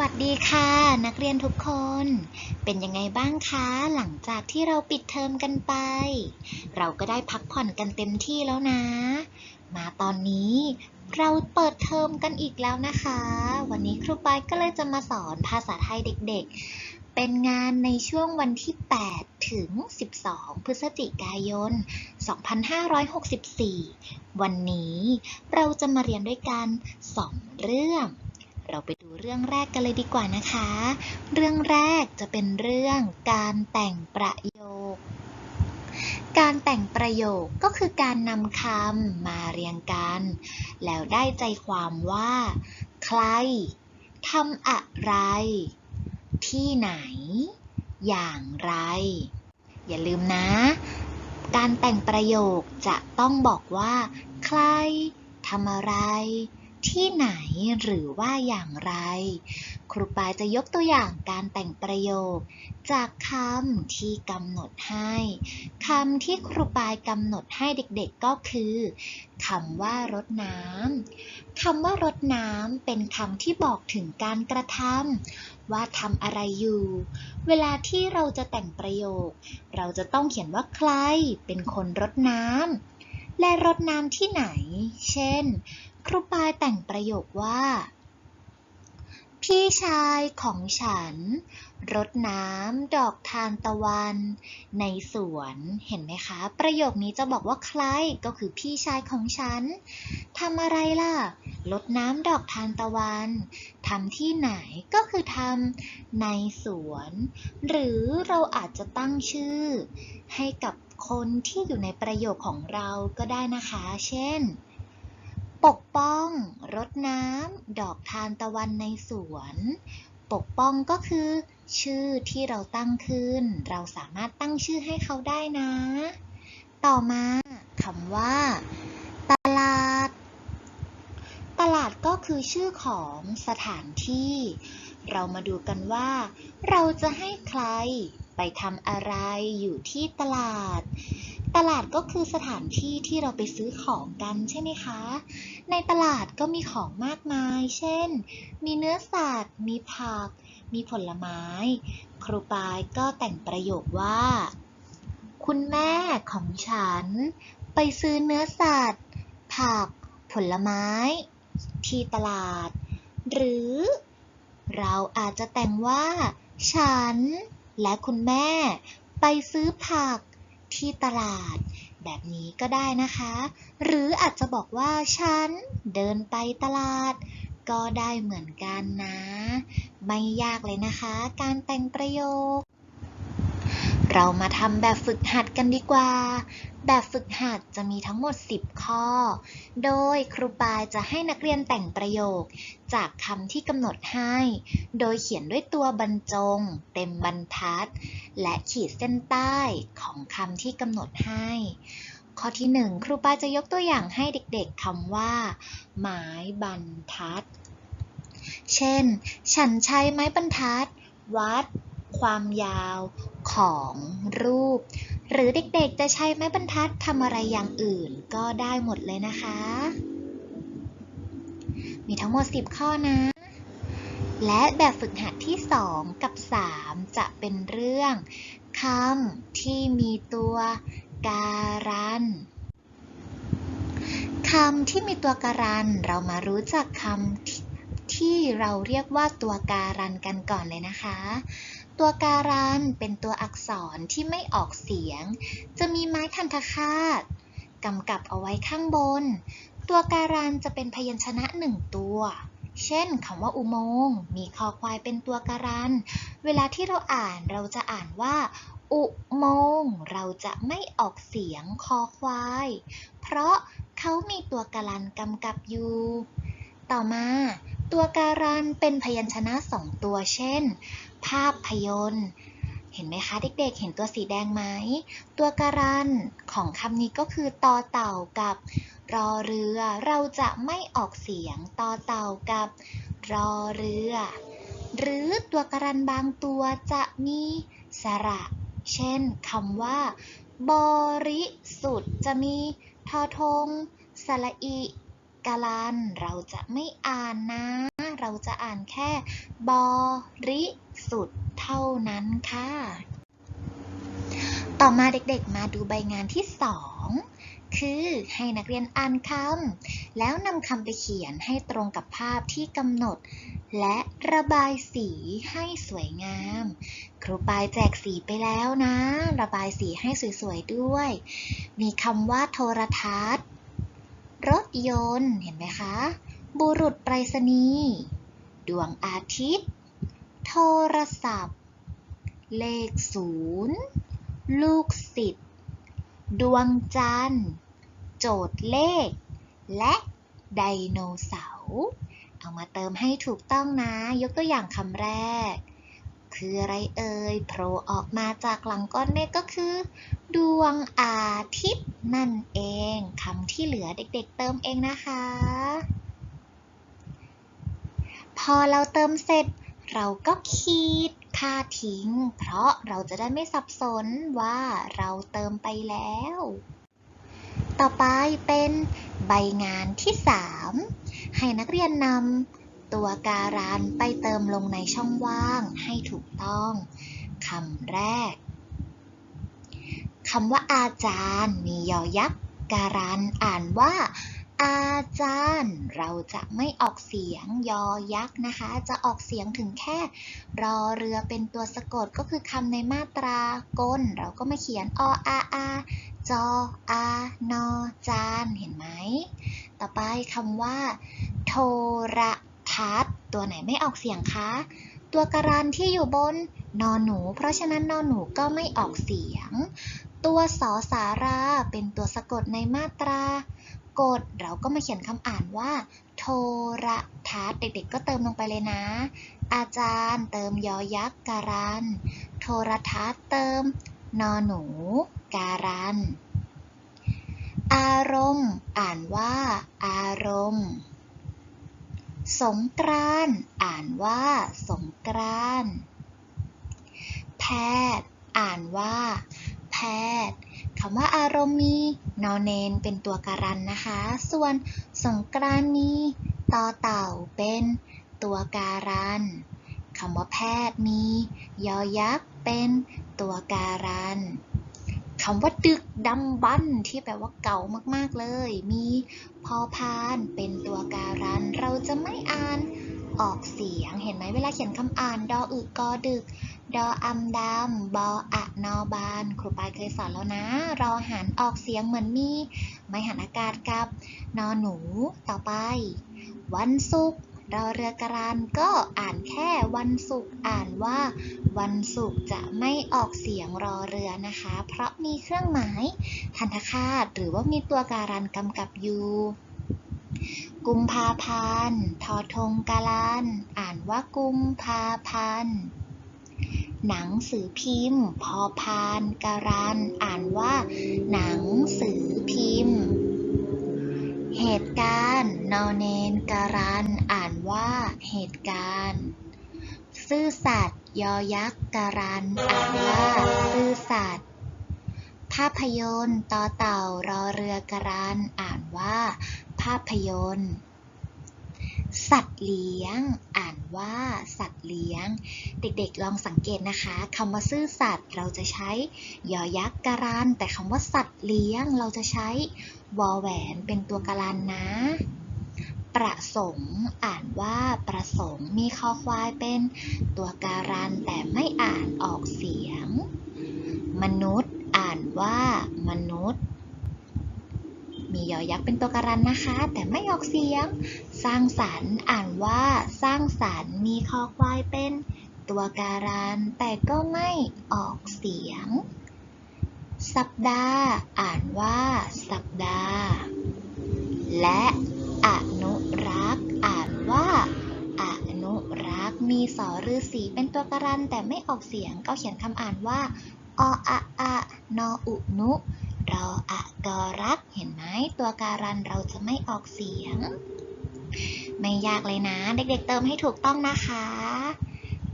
วัสดีค่ะ นักเรียนทุกคน เป็นยังไงบ้างคะ หลังจากที่เราปิดเทอมกันไป เราก็ได้พักผ่อนกันเต็มที่แล้วนะ มาตอนนี้เราเปิดเทอมกันอีกแล้วนะคะ วันนี้ครูปายก็เลยจะมาสอนภาษาไทยเด็กๆ เป็นงานในช่วงวันที่ 8 ถึง 12 พฤศจิกายน 2564 วันนี้เราจะมาเรียนด้วยกัน 2 เรื่อง เราไปดูเรื่องแรกกันเลยดีกว่านะคะ เรื่องแรกจะเป็นเรื่องการแต่งประโยค การแต่งประโยคก็คือการนำคำมาเรียงกัน แล้วได้ใจความว่า ใครทำอะไร ที่ไหน อย่างไร อย่าลืมนะ การแต่งประโยคจะต้องบอกว่า ใครทำอะไร ที่ไหนหรือว่าอย่างไร ครูปายจะยกตัวอย่างการแต่งประโยค จากคำที่กำหนดให้คำที่ครูปายกำหนดให้เด็กๆก็คือคำว่ารดน้ำคำว่ารดน้ำเป็นคำที่บอกถึงการกระทำว่าทำอะไรอยู่ เวลาที่เราจะแต่งประโยค เราจะต้องเขียนว่าใครเป็นคนรดน้ำและรดน้ำที่ไหน เช่น ครูปายแต่งประโยคว่า พี่ชายของฉัน รดน้ำดอกทานตะวัน ในสวนเห็นไหมคะ ประโยคนี้จะบอกว่าใครก็คือพี่ชายของฉันทำอะไรล่ะรดน้ำดอกทานตะวันทำที่ไหนก็คือทำในสวน หรือเราอาจจะตั้งชื่อ ให้กับคนที่อยู่ในประโยคของเราก็ได้นะคะ เช่น ปกป้องรดน้ำดอกทานตะวันในสวน ปกป้องก็คือ ชื่อที่เราตั้งขึ้น เราสามารถตั้งชื่อให้เขาได้นะ ต่อมาคำว่า ตลาด ตลาดก็คือชื่อของสถานที่ เรามาดูกันว่า เราจะให้ใครไปทำอะไรอยู่ที่ตลาด ตลาดก็คือสถานที่ที่เราไปซื้อของกันใช่ไหมคะ ในตลาดก็มีของมากมาย เช่น มีเนื้อสัตว์ มีผัก มีผลไม้ ครูปายก็แต่งประโยคว่า คุณแม่ของฉัน ไปซื้อเนื้อสัตว์ ผัก ผลไม้ ที่ตลาด หรือ เราอาจจะแต่งว่า ฉัน และคุณแม่ ไปซื้อผัก ที่ตลาด แบบนี้ก็ได้นะคะ หรืออาจจะบอกว่าฉันเดินไปตลาด ก็ได้เหมือนกันนะ ไม่ยากเลยนะคะ การแต่งประโยค เรามาทำแบบฝึกหัดกันดีกว่า แบบฝึกหัดจะมีทั้งหมด 10 ข้อ โดยครูปายจะให้นักเรียนแต่งประโยค จากคำที่กำหนดให้ โดยเขียนด้วยตัวบรรจง เต็มบรรทัด และขีดเส้นใต้ของคำที่กำหนดให้ ข้อที่ 1 ครูปายจะยกตัวอย่างให้เด็กๆคำว่า ไม้บรรทัด เช่น ฉันใช้ไม้บรรทัด วัด ความยาวของรูป หรือเด็กๆจะใช้ไม้บรรทัดทำอะไรอย่างอื่นก็ได้หมดเลยนะคะ มีทั้งหมด 10 ข้อนะ และแบบฝึกหัดที่ 2 กับ 3 จะเป็นเรื่องคำที่มีตัวการันคำที่มีตัวการัน เรามารู้จักคำที่ที่เราเรียกว่าตัวการันกันก่อนเลยนะคะ ตัวการันเป็นตัวอักษรที่ไม่ออกเสียง จะมีไม้ทันทคาตกำกับเอาไว้ข้างบน ตัวการันจะเป็นพยัญชนะหนึ่งตัว เช่นคำว่าอุโมงค์มีคอควายเป็นตัวการัน เวลาที่เราอ่านเราจะอ่านว่า อุโมงค์เราจะไม่ออกเสียงคอควาย เพราะเขามีตัวการันกำกับอยู่ ต่อมา ตัวการันเป็นพยัญชนะสองตัว เช่น ภาพยนตร์ เห็นไหมคะเด็กๆ เห็นตัวสีแดงไหม ตัวการันของคำนี้ก็คือตอเต่ากับรอเรือ เราจะไม่ออกเสียงตอเต่ากับรอเรือ หรือตัวการันบางตัวจะมีสระ เช่นคำว่า บริสุทธิ์จะมีทอทงสระอิ กาลัน เราจะไม่อ่านนะ เราจะอ่านแค่บริสุทธิ์เท่านั้นค่ะ ต่อมาเด็กๆมาดูใบงานที่สองคือให้นักเรียนอ่านคำแล้วนำคำไปเขียนให้ตรงกับภาพที่กำหนด และระบายสีให้สวยงาม ครูปายแจกสีไปแล้วนะ ระบายสีให้สวยๆด้วย มีคำว่าโทรทัศน์ ยนต์เห็นไหมคะ บุรุษไปรษณีย์ ดวงอาทิตย์ โทรศัพท์ เลขศูนย์ ลูกศิษย์ ดวงจันทร์ โจทย์เลข และไดโนเสาร์ เอามาเติมให้ถูกต้องนะ ยกตัวอย่างคำแรก คืออะไรเอ่ยโผล่ออกมาจากหลังก้อนเมฆก็คือ ดวงอาทิตย์นั่นเองคำที่เหลือเด็กๆเติมเองนะคะ พอเราเติมเสร็จ เราก็ขีดค่าทิ้ง เพราะเราจะได้ไม่สับสนว่าเราเติมไปแล้ว ต่อไปเป็นใบงานที่ 3 ให้นักเรียนนำ ตัวการันไปเติมลงในช่องว่างให้ถูกต้องคำแรกคำว่าอาจารย์มียอยักษ์การันอ่านว่า อาจารย์ เราจะไม่ออกเสียงยอยักษ์นะคะ จะออกเสียงถึงแค่ รอเรือเป็นตัวสะกดก็คือคำในมาตรากล เราก็มาเขียนออาอาจออานอจานเห็นไหม ต่อไปคำว่า โทร ทัศน์ตัวไหนไม่ออกเสียงคะ ตัวการันที่อยู่บนนอนหนู เพราะฉะนั้นนอนหนูก็ไม่ออกเสียง ตัวสอสาราเป็นตัวสะกดในมาตรากดเราก็มาเขียนคำอ่านว่า โทรทัศน์เด็กๆ ก็เติมลงไปเลยนะ อาจารย์เติมยอยักษ์การัน โทรทัศน์เติม นอหนู การัน อารมณ์ อ่านว่า อารมณ์ สงกรานอ่านว่าสงกรานแพทย์ อ่านว่า แพทย์คำว่าอารมณ์มีนอเนนเป็นตัวการันนะคะ ส่วนสงกรานมีต่อเต่าเป็นตัวการันคำว่าแพทย์มี ยอยักษ์เป็นตัวการัน คำว่าดึกดำบรรที่แปลว่าเก่ามากๆเลย มีพอพานเป็นตัวการัน เราจะไม่อ่านออกเสียง เห็นไหมเวลาเขียนคำอ่าน ดออึกกอดึก ดออำดำบออะนอบาน ครูปายเคยสอนแล้วนะ รอหันออกเสียงเหมือนมี ไม่หันอากาศกับ นอหนู ต่อไป วันศุกร์ รอเรือกรันก็อ่านแค่วันศุกร์อ่านว่า วันศุกร์จะไม่ออกเสียงรอเรือนะคะ เพราะมีเครื่องหมายทันทคาตหรือว่ามีตัวการันกำกับอยู่กุมภาพันธ์ทอทงกาลันอ่านว่ากุมภาพันธ์หนังสือพิมพ์ พอพานการันอ่านว่า หนังสือพิมพ์ เหตุการณ์นอเนนการันอ่าน ว่า เหตุการณ์ ซื่อสัตย์ยอยักษ์การันอ่านว่าซื่อสัตย์ภาพยนตร์ต่อเต่ารอเรือการันอ่านว่า ภาพยนตร์ สัตว์เลี้ยง อ่านว่าสัตว์เลี้ยง เด็กๆลองสังเกตนะคะคำว่าซื่อสัตย์เราจะใช้ยอยักษ์การันแต่คำว่าสัตว์เลี้ยงเราจะใช้วอแหวนเป็นตัวการันนะ ประสงค์ อ่านว่าประสงค์มีคอควายเป็นตัวการันแต่ไม่อ่านออกเสียง มนุษย์ อ่านว่ามนุษย์ มียอยักษ์เป็นตัวการันนะคะ แต่ไม่ออกเสียง สร้างสรรค์อ่านว่าสร้างสรรค์มีคอควายเป็นตัวการันแต่ก็ไม่ออกเสียง สัปดาห์ อ่านว่าสัปดาห์ และอน ว่าอนุรักษ์มีสอฤาษีเป็นตัวการันแต่ไม่ออกเสียงก็เขียนคำอ่านว่าออะอะนออุนุรออะกอรัก เห็นไหมตัวการันเราจะไม่ออกเสียง ไม่ยากเลยนะ เด็กๆเติมให้ถูกต้องนะคะ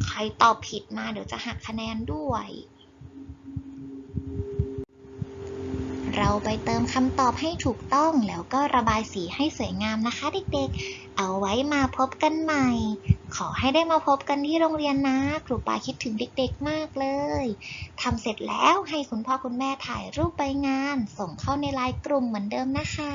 ใครตอบผิดมาเดี๋ยวจะหักคะแนนด้วย เราไปเติมคำตอบให้ถูกต้อง แล้วก็ระบายสีให้สวยงามนะคะเด็กๆ เอาไว้มาพบกันใหม่ ขอให้ได้มาพบกันที่โรงเรียนนะ ครูปาคิดถึงเด็กๆมากเลยทำเสร็จแล้วให้คุณพ่อคุณแม่ถ่ายรูปไปงาน ส่งเข้าในไลน์กลุ่มเหมือนเดิมนะคะ